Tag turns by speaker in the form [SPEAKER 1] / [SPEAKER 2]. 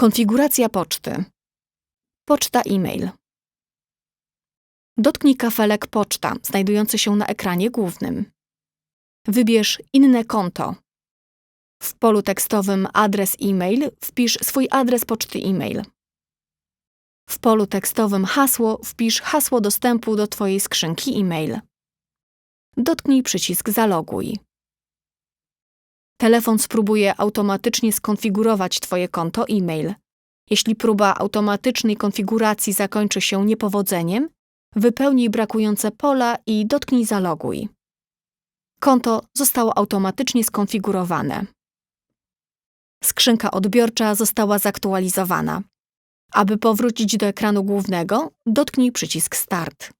[SPEAKER 1] Konfiguracja poczty. Poczta e-mail. Dotknij kafelek Poczta znajdujący się na ekranie głównym. Wybierz Inne konto. W polu tekstowym Adres e-mail wpisz swój adres poczty e-mail. W polu tekstowym Hasło wpisz hasło dostępu do Twojej skrzynki e-mail. Dotknij przycisk Zaloguj. Telefon spróbuje automatycznie skonfigurować Twoje konto e-mail. Jeśli próba automatycznej konfiguracji zakończy się niepowodzeniem, wypełnij brakujące pola i dotknij Zaloguj. Konto zostało automatycznie skonfigurowane. Skrzynka odbiorcza została zaktualizowana. Aby powrócić do ekranu głównego, dotknij przycisk Start.